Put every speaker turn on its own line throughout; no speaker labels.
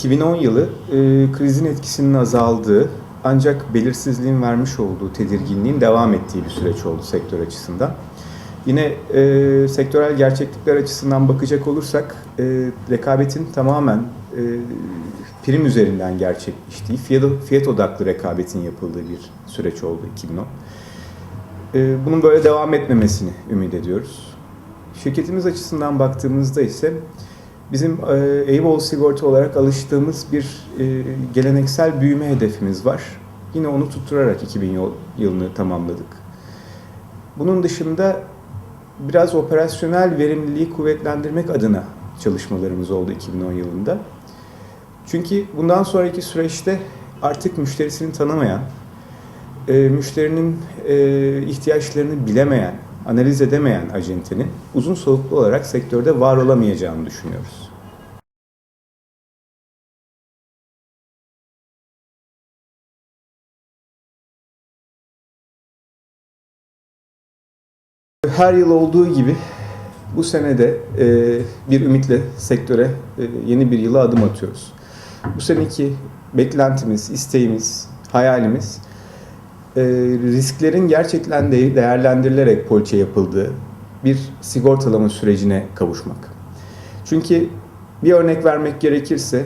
2010 yılı e, krizin etkisinin azaldığı ancak belirsizliğin vermiş olduğu tedirginliğin devam ettiği bir süreç oldu sektör açısından. Yine e, sektörel gerçeklikler açısından bakacak olursak e, rekabetin tamamen e, prim üzerinden gerçekleştiği, fiyat, fiyat odaklı rekabetin yapıldığı bir süreç oldu 2010. E, bunun böyle devam etmemesini ümit ediyoruz. Şirketimiz açısından baktığımızda ise bizim e, Eyüboğlu Sigorta olarak alıştığımız bir e, geleneksel büyüme hedefimiz var. Yine onu tutturarak 2000 yıl- yılını tamamladık. Bunun dışında biraz operasyonel verimliliği kuvvetlendirmek adına çalışmalarımız oldu 2010 yılında. Çünkü bundan sonraki süreçte artık müşterisini tanımayan, e, müşterinin ihtiyaçlarını bilemeyen, analiz edemeyen acentenin uzun soluklu olarak sektörde var olamayacağını düşünüyoruz. Her yıl olduğu gibi bu sene de e, bir ümitle sektöre e, yeni bir yıla adım atıyoruz. Bu seneki beklentimiz, isteğimiz, hayalimiz e, risklerin gerçekten de değerlendirilerek poliçe yapıldığı bir sigortalama sürecine kavuşmak. Çünkü bir örnek vermek gerekirse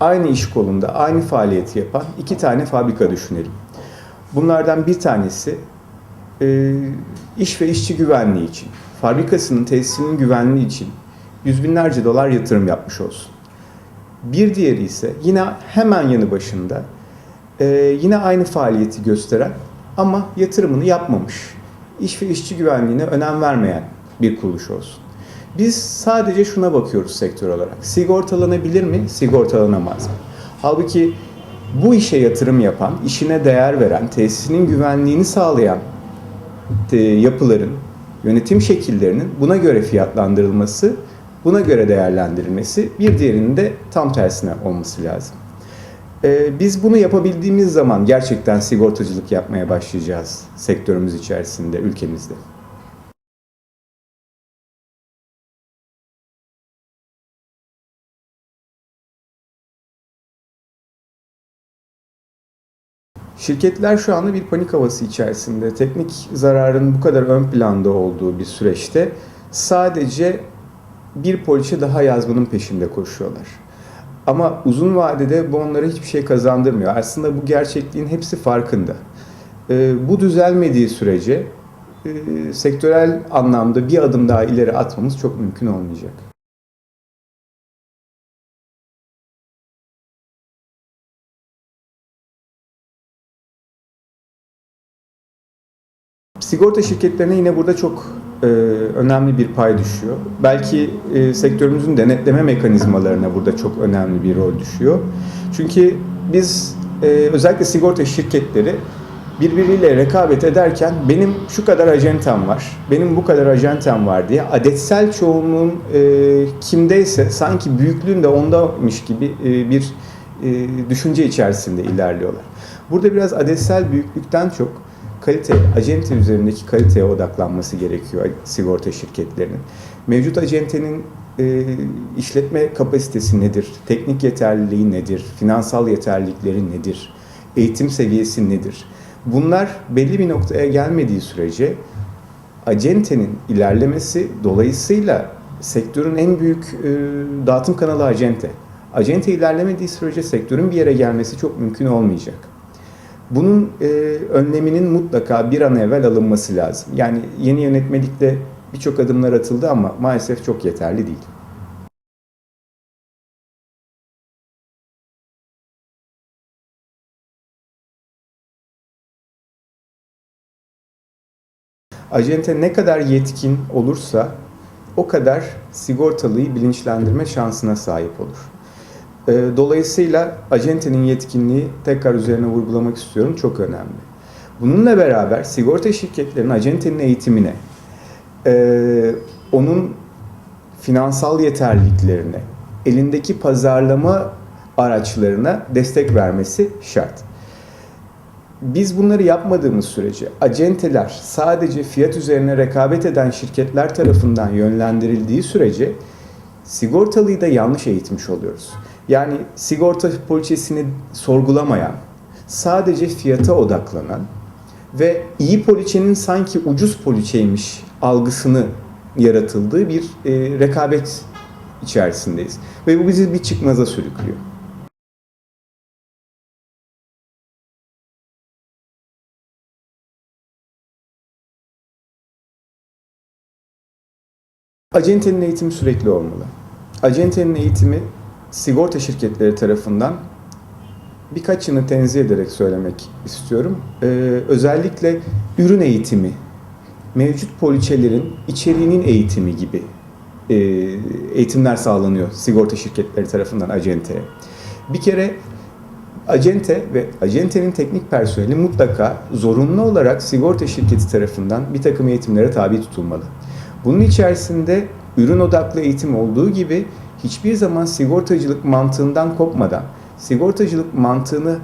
aynı iş kolunda aynı faaliyeti yapan iki tane fabrika düşünelim. Bunlardan bir tanesi e, iş ve işçi güvenliği için, fabrikasının tesisinin güvenliği için yüz binlerce dolar yatırım yapmış olsun. Bir diğeri ise yine hemen yanı başında e, yine aynı faaliyeti gösteren ama yatırımını yapmamış, iş ve işçi güvenliğine önem vermeyen bir kuruluş olsun. Biz sadece şuna bakıyoruz sektör olarak. Sigortalanabilir mi, sigortalanamaz mı? Halbuki bu işe yatırım yapan, işine değer veren, tesisinin güvenliğini sağlayan e, yapıların, yönetim şekillerinin buna göre fiyatlandırılması, buna göre değerlendirilmesi, bir diğerinin de tam tersine olması lazım. E, Biz bunu yapabildiğimiz zaman gerçekten sigortacılık yapmaya başlayacağız sektörümüz içerisinde, ülkemizde. Şirketler şu anda bir panik havası içerisinde. Teknik zararın bu kadar ön planda olduğu bir süreçte sadece bir poliçe daha yazmanın peşinde koşuyorlar. Ama uzun vadede bu onlara hiçbir şey kazandırmıyor. Aslında bu gerçekliğin hepsi farkında. Ee, bu düzelmediği sürece e, sektörel anlamda bir adım daha ileri atmamız çok mümkün olmayacak. Sigorta şirketlerine yine burada çok e, önemli bir pay düşüyor. Belki e, sektörümüzün denetleme mekanizmalarına burada çok önemli bir rol düşüyor. Çünkü biz e, özellikle sigorta şirketleri birbiriyle rekabet ederken benim şu kadar acentem var, benim bu kadar acentem var diye adetsel çoğunluğun e, kimdeyse sanki büyüklüğün de ondamış gibi e, bir e, düşünce içerisinde ilerliyorlar. Burada biraz adetsel büyüklükten çok kalite, acente üzerindeki kaliteye odaklanması gerekiyor sigorta şirketlerinin. Mevcut acentenin e, işletme kapasitesi nedir? Teknik yeterliliği nedir? Finansal yeterlilikleri nedir? Eğitim seviyesi nedir? Bunlar belli bir noktaya gelmediği sürece acentenin ilerlemesi dolayısıyla sektörün en büyük e, dağıtım kanalı acente. Acente ilerlemediği sürece sektörün bir yere gelmesi çok mümkün olmayacak. Bunun e, önleminin mutlaka bir an evvel alınması lazım. Yani yeni yönetmelikte birçok adımlar atıldı ama maalesef çok yeterli değil. Acente ne kadar yetkin olursa o kadar sigortalıyı bilinçlendirme şansına sahip olur. E, Dolayısıyla acentenin yetkinliği tekrar üzerine vurgulamak istiyorum çok önemli. Bununla beraber sigorta şirketlerinin acentenin eğitimine, e, onun finansal yeterliliklerine, elindeki pazarlama araçlarına destek vermesi şart. Biz bunları yapmadığımız sürece acenteler sadece fiyat üzerine rekabet eden şirketler tarafından yönlendirildiği sürece sigortalıyı da yanlış eğitmiş oluyoruz. Yani sigorta poliçesini sorgulamayan, sadece fiyata odaklanan ve iyi poliçenin sanki ucuz poliçeymiş algısını yaratıldığı bir e, rekabet içerisindeyiz. Ve bu bizi bir çıkmaza sürüklüyor. Acentenin eğitimi sürekli olmalı. Acentenin eğitimi sigorta şirketleri tarafından birkaçını tenzih ederek söylemek istiyorum. Ee, özellikle ürün eğitimi, mevcut poliçelerin içeriğinin eğitimi gibi e, eğitimler sağlanıyor sigorta şirketleri tarafından acenteye. Bir kere acente ve acentenin teknik personeli mutlaka zorunlu olarak sigorta şirketi tarafından bir takım eğitimlere tabi tutulmalı. Bunun içerisinde ürün odaklı eğitim olduğu gibi hiçbir zaman sigortacılık mantığından kopmadan, sigortacılık mantığını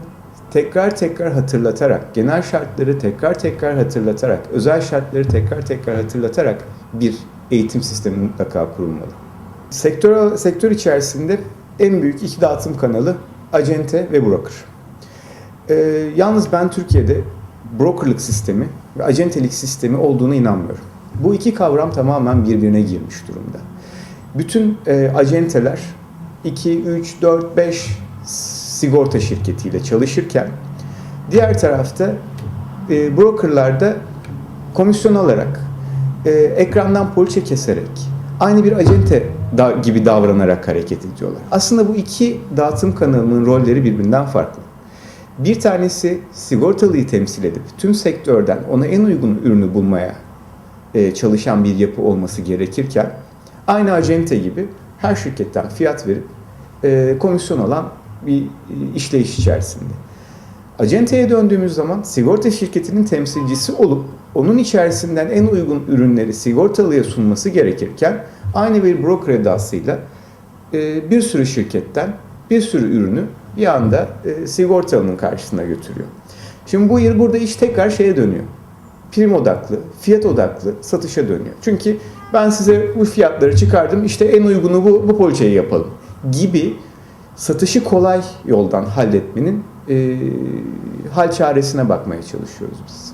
tekrar tekrar hatırlatarak, genel şartları tekrar tekrar hatırlatarak, özel şartları tekrar tekrar hatırlatarak bir eğitim sistemi mutlaka kurulmalı. Sektör, sektör içerisinde en büyük iki dağıtım kanalı acente ve broker. Ee, yalnız ben Türkiye'de brokerlık sistemi ve acentelik sistemi olduğuna inanmıyorum. Bu iki kavram tamamen birbirine girmiş durumda. Bütün e, acenteler 2, 3, 4, 5 sigorta şirketiyle çalışırken diğer tarafta e, brokerlarda komisyon alarak, e, ekrandan poliçe keserek, aynı bir acente da, gibi davranarak hareket ediyorlar. Aslında bu iki dağıtım kanalının rolleri birbirinden farklı. Bir tanesi sigortalıyı temsil edip tüm sektörden ona en uygun ürünü bulmaya e, çalışan bir yapı olması gerekirken aynı acente gibi her şirketten fiyat verip e, komisyon alan bir işleyiş içerisinde. Acenteye döndüğümüz zaman sigorta şirketinin temsilcisi olup onun içerisinden en uygun ürünleri sigortalıya sunması gerekirken aynı bir broker edasıyla e, bir sürü şirketten bir sürü ürünü bir anda e, sigortalının karşısına götürüyor. Şimdi bu yıl burada iş tekrar şeye dönüyor. Prim odaklı, fiyat odaklı satışa dönüyor. Çünkü ben size bu fiyatları çıkardım işte en uygunu bu, bu poliçeyi yapalım gibi satışı kolay yoldan halletmenin e, hal çaresine bakmaya çalışıyoruz biz.